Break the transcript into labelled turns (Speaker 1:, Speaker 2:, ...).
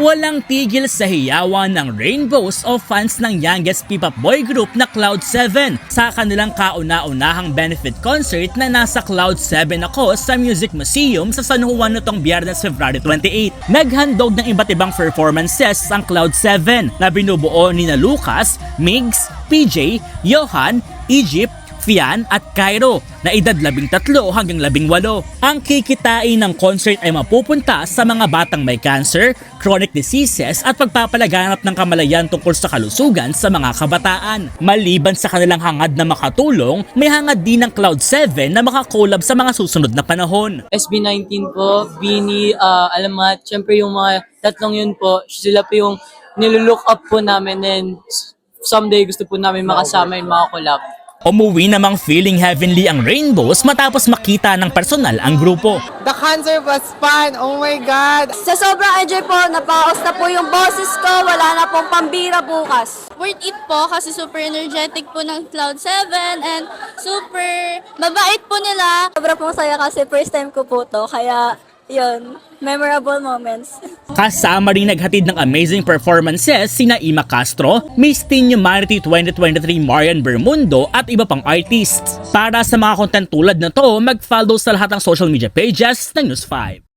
Speaker 1: Walang tigil sa hiyawan ng Rainbows o fans ng youngest P-pop boy group na Cloud7 sa kanilang kauna-unahang benefit concert na nasa Cloud7 ako sa Music Museum sa San Juan nitong Biyernes, February 28. Naghandog ng iba't ibang performances ang Cloud7 na binubuo ni na Lucas, Migs, PJ, Johan, Egypt, Fian at Cairo na edad 13 hanggang 18. Ang kikitain ng concert ay mapupunta sa mga batang may cancer, chronic diseases at pagpapalaganap ng kamalayan tungkol sa kalusugan sa mga kabataan. Maliban sa kanilang hangad na makatulong, may hangad din ng Cloud7 na makakolab sa mga susunod na panahon.
Speaker 2: SB19 po, Bini, uh, Alamat, syempre yung mga tatlong yun po, sila po yung nilulook up po namin and someday gusto po namin makasama yung mga collab.
Speaker 1: Umuwi namang feeling heavenly ang Rainbows matapos makita ng personal ang grupo.
Speaker 3: The concert was fun. Oh my God.
Speaker 4: Sa sobrang enjoy po, napaos na po yung boses ko, wala na pong pambira bukas.
Speaker 5: Worth it po kasi super energetic po ng Cloud7 and super mabait po nila.
Speaker 4: Sobrang pong saya kasi first time ko po to, kaya yun, memorable moments.
Speaker 1: Kasama rin naghatid ng amazing performances sina Ima Castro, Miss Teen Humanity 2023 Marian Bermundo at iba pang artists. Para sa mga content tulad na to, mag-follow sa lahat ng social media pages ng News 5.